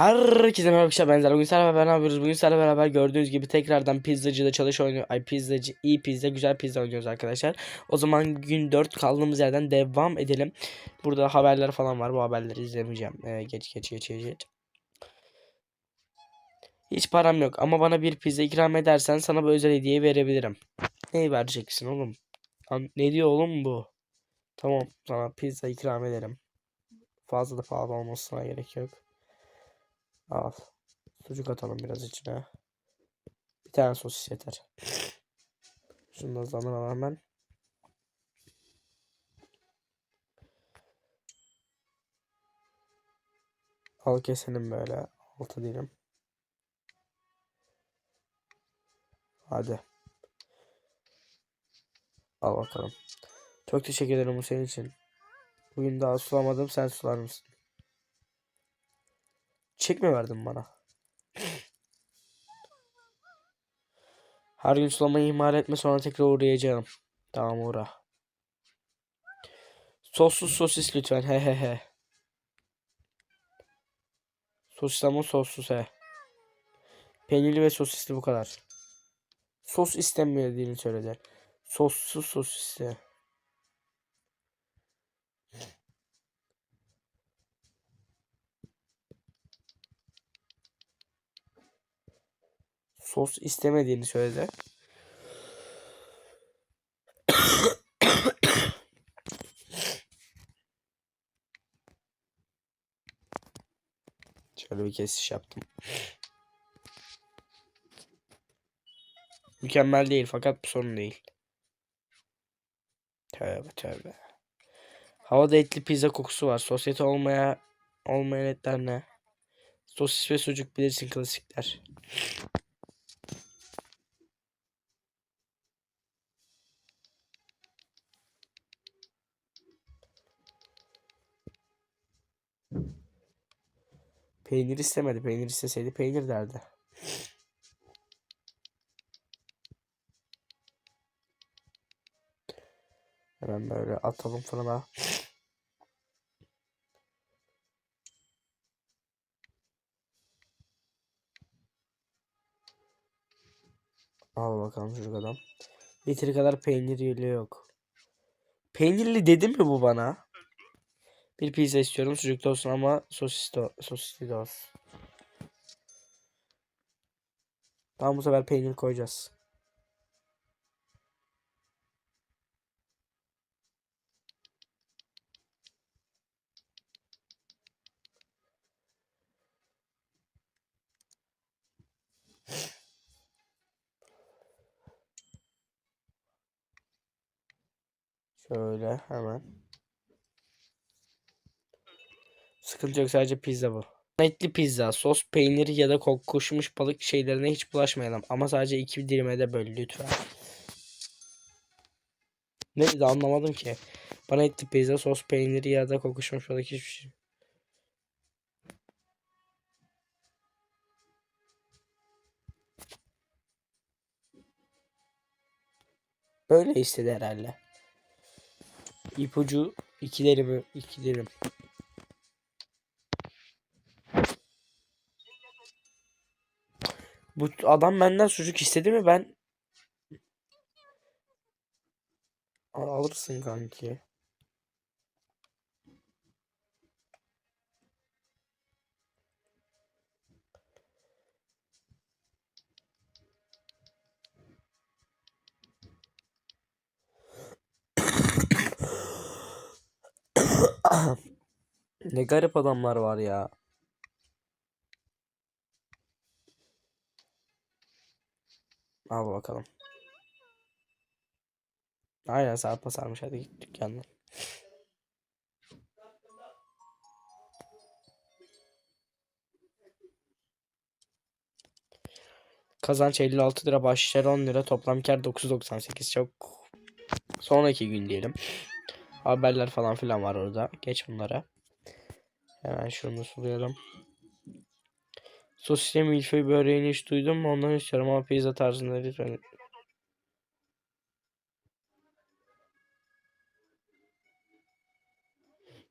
Herkese merhaba arkadaşlar benzer. Bugün sizlerle beraber ne yapıyoruz? Bugün sizlerle beraber gördüğünüz gibi tekrardan pizzacıda çalış oynuyor. Ay pizzacı, iyi pizza, güzel pizza oynuyoruz arkadaşlar. O zaman gün 4 kaldığımız yerden devam edelim. Burada haberler falan var. Bu haberleri izlemeyeceğim. Ee, geç geç geç geç. geç. Hiç param yok ama bana bir pizza ikram edersen sana bu özel hediye verebilirim. Neyi vereceksin oğlum? Lan ne diyor oğlum bu? Tamam sana pizza ikram ederim. Fazla da pahalı olmasına gerek yok. Al. Sucuk atalım biraz içine. Bir tane sosis yeter. Şunu da hızlandıralım hemen. Al keselim böyle. Altı dilim. Hadi. Al bakalım. Çok teşekkür ederim bu senin için. Bugün daha sulamadım sen sular mısın? Çek mi verdin bana? Her gün sulamayı ihmal etme sonra tekrar uğrayacağım. Tamam uğra. Sossuz sosis lütfen he he he. Sosis ama sossuz he. Peynirli ve sosisli bu kadar. Sos istemediğini söyledi. Sossuz sosisli. Sos istemediğini söyledi. Şöyle bir kesiş yaptım. Mükemmel değil fakat bu sorun değil. Tövbe tövbe. Havada etli pizza kokusu var. Sosyete olmaya olmayan etler ne? Sosis ve sucuk bilirsin klasikler. Peynir istemedi. Peynir isteseydi peynir derdi. Hemen böyle atalım fırına. Al bakalım çocuk adam. Yeteri kadar peynir yok. Peynirli dedi mi bu bana? Bir pizza istiyorum. Sucuklu olsun ama sosisli, sosisli de olsun. Tamam bu sefer peynir koyacağız. Şöyle hemen. Sıkıntı yok sadece pizza bu. Etli pizza, sos, peynir ya da kokuşmuş balık şeylerine hiç bulaşmayalım. Ama sadece iki dilime de böl lütfen. Ne dedi anlamadım ki. Bana etli pizza, sos, peynir ya da kokuşmuş balık hiçbir şey. Böyle istedi herhalde. İpucu iki dilim, iki dilim. Bu adam benden sucuk istedi mi ben Al- alırsın kanki. Ne garip adamlar var ya. Al bakalım. Aynen sarpa sarmış hadi git dükkandan. Kazanç 56 lira, başlar 10 lira, toplam kar 9.98. Çok sonraki gün diyelim. Haberler falan filan var orada. Geç bunlara. Hemen şunu sulayalım. Sosisli milföy böreğini hiç duydun mu? Ondan istiyorum ama pizza tarzında lütfen.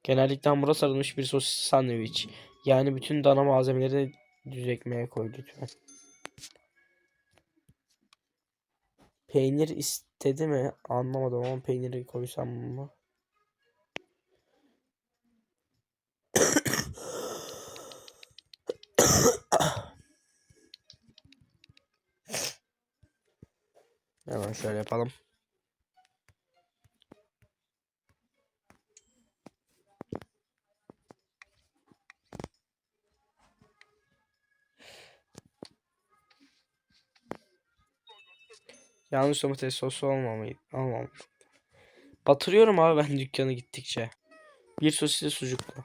Genellikle hamura sarılmış bir sosis sandviç. Yani bütün dana malzemeleri düz ekmeğe koy lütfen. Peynir istedi mi? Anlamadım ama peyniri koysam mı? Hemen şöyle yapalım. Yanlış domates sosu olmamayı almam. Batırıyorum abi ben dükkana gittikçe. Bir sosisli sucuklu.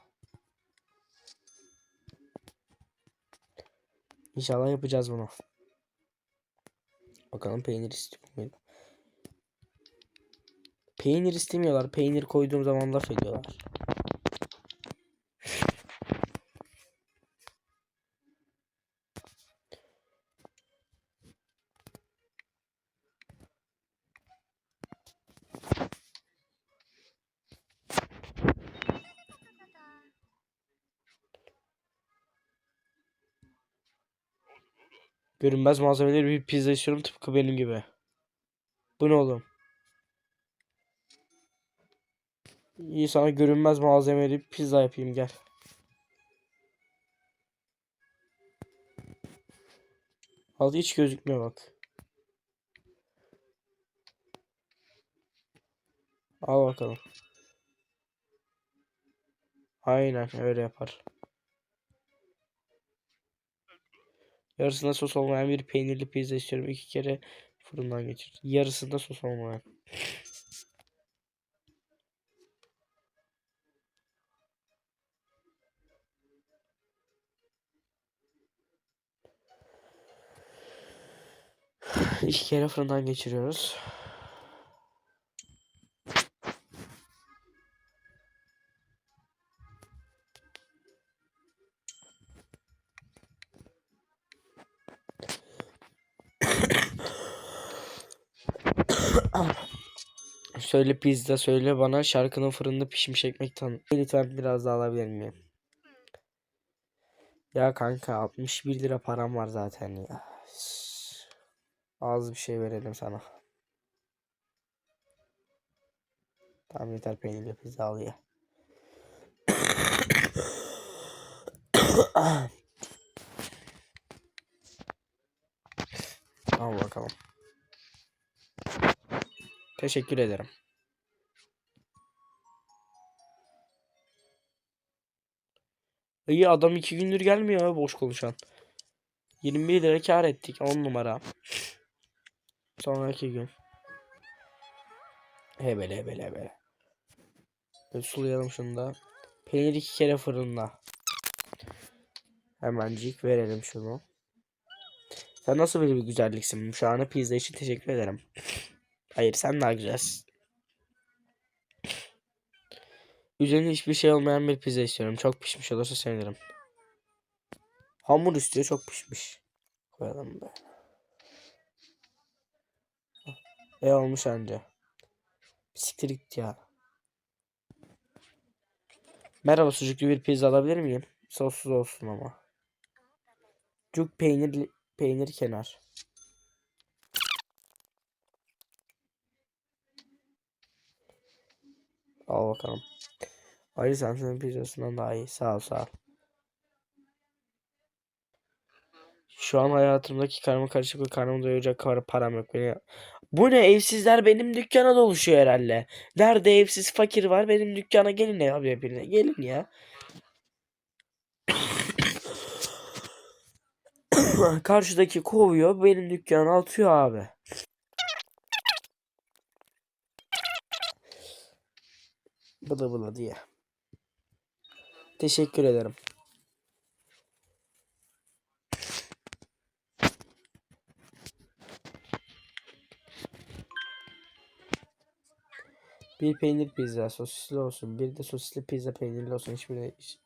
İnşallah yapacağız bunu. Bakalım peynir istiyor? Peynir istemiyorlar. Peynir koyduğum zaman laf ediyorlar. Görünmez malzemeleri bir pizza istiyorum tıpkı benim gibi. Bu ne oğlum? İyi sana görünmez malzemeli pizza yapayım gel. Al hiç gözükmüyor bak. Al bakalım. Aynen öyle yapar. Yarısında sos olmayan bir peynirli pizza istiyorum. İki kere fırından geçir. Yarısında sos olmayan. İki kere fırından geçiriyoruz. Söyle pizza söyle bana şarkının fırında pişmiş ekmek tan. Lütfen biraz daha alabilir miyim? Ya kanka 61 lira param var zaten ya. Az bir şey verelim sana. Tamam yeter peynirli pizza al ye. al bakalım. Teşekkür ederim. İyi adam iki gündür gelmiyor boş konuşan. 21 lira kar ettik 10 numara. Sonraki gün. Hebele hebele hebele. Böyle sulayalım şunu da. Peynir iki kere fırında. Hemencik verelim şunu. Sen nasıl böyle bir güzelliksin? Şu ana pizza için teşekkür ederim. Hayır sen daha güzelsin. Üzerinde hiçbir şey olmayan bir pizza istiyorum. Çok pişmiş olursa sevinirim. Hamur istiyor çok pişmiş. Koyalım böyle. E olmuş anca. Siktir git ya. Merhaba sucuklu bir pizza alabilir miyim? Sossuz olsun ama. Cuk peynirli peynir kenar. Al bakalım. Sen senin pizzasından daha iyi. Sağ ol sağ ol. Şu an hayatımdaki karma karışık ve karnımı doyuracak kadar param yok. Beni... Bu ne evsizler benim dükkana doluşuyor herhalde. Nerede evsiz fakir var benim dükkana gelin ya abi birine gelin ya. Karşıdaki kovuyor benim dükkana atıyor abi. Bıdı bıdı diye. Teşekkür ederim. Bir peynir pizza sosisli olsun. Bir de sosisli pizza peynirli olsun. Hiçbiri hiç-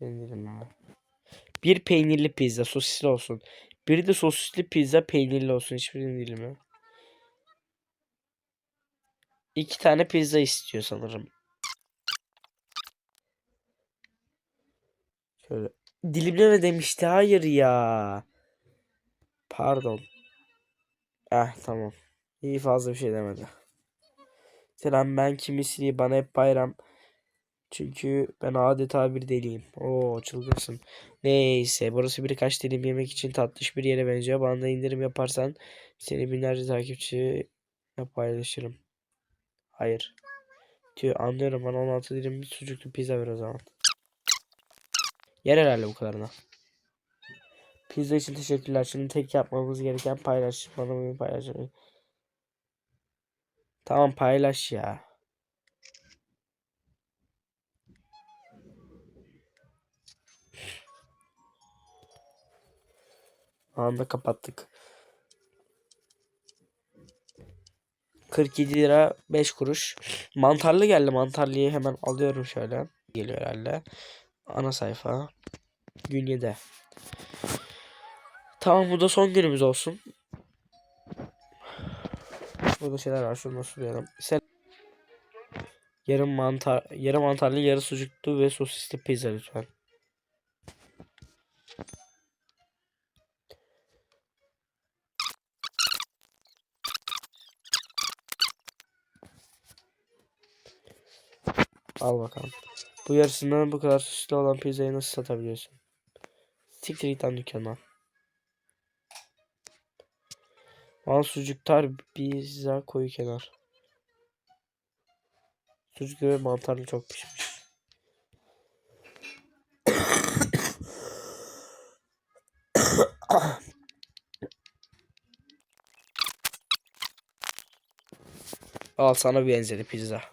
değilim ama. Bir peynirli pizza sosisli olsun. Bir de sosisli pizza peynirli olsun. Hiçbirini değilim ya. İki tane pizza istiyor sanırım. Şöyle. Dilimleme demişti. Hayır ya. Pardon. Eh tamam. İyi fazla bir şey demedi. Selam ben kimisini bana hep bayram. Çünkü ben adeta bir deliyim. Oo çılgınsın. Neyse burası birkaç dilim yemek için tatlış bir yere benziyor. Bana da indirim yaparsan seni binlerce takipçi paylaşırım. Hayır. Diyor anlıyorum bana 16 dilim bir sucuklu pizza ver o zaman. Yer herhalde bu kadarına. Pizza için teşekkürler. Şimdi tek yapmamız gereken paylaş. Bana bunu paylaş. Tamam paylaş ya. Anında kapattık. 47 lira 5 kuruş. Mantarlı geldi. Mantarlıyı hemen alıyorum şöyle. Geliyor herhalde. Ana sayfa. Gün 7. Tamam bu da son günümüz olsun. Burada şeyler var. Şunu nasıl diyelim. Sen yarım mantar, yarı mantarlı, yarı sucuklu ve sosisli pizza lütfen. Al bakalım. Bu yarısından bu kadar süslü olan pizzayı nasıl satabiliyorsun? Siktir git lan dükkandan. Al sucuktar pizza koyu kenar. Sucuklu ve mantarlı çok pişmiş. Al sana benzeri pizza.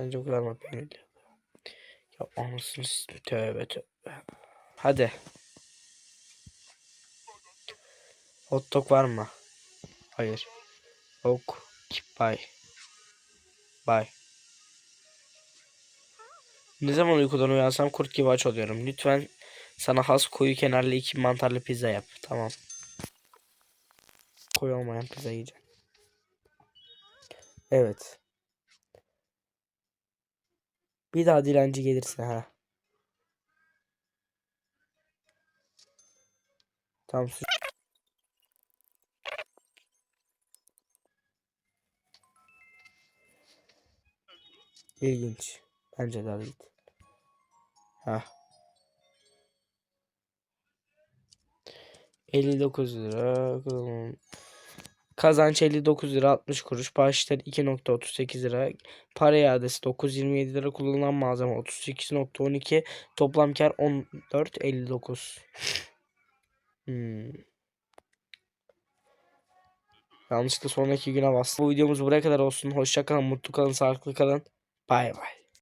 Sence bu kadar mı beğenildi? Ya anasını tövbe tövbe. Hadi. Hot dog var mı? Hayır. Yok. Bye. Bye. Ne zaman uykudan uyansam kurt gibi aç oluyorum. Lütfen sana has koyu kenarlı iki mantarlı pizza yap. Tamam. Koyu olmayan pizza yiyeceğim. Evet. Bir daha dilenci gelirse ha. Tamam su- İlginç. Bence de değil. Ha. 59 lira. Kazanç 59 lira 60 kuruş. Bağışlar 2.38 lira. Para iadesi 9.27 lira. Kullanılan malzeme 38.12. Toplam kar 14.59. Hmm. Yanlışlıkla sonraki güne bastım. Bu videomuz buraya kadar olsun. Hoşça kalın, mutlu kalın, sağlıklı kalın. Bay bay.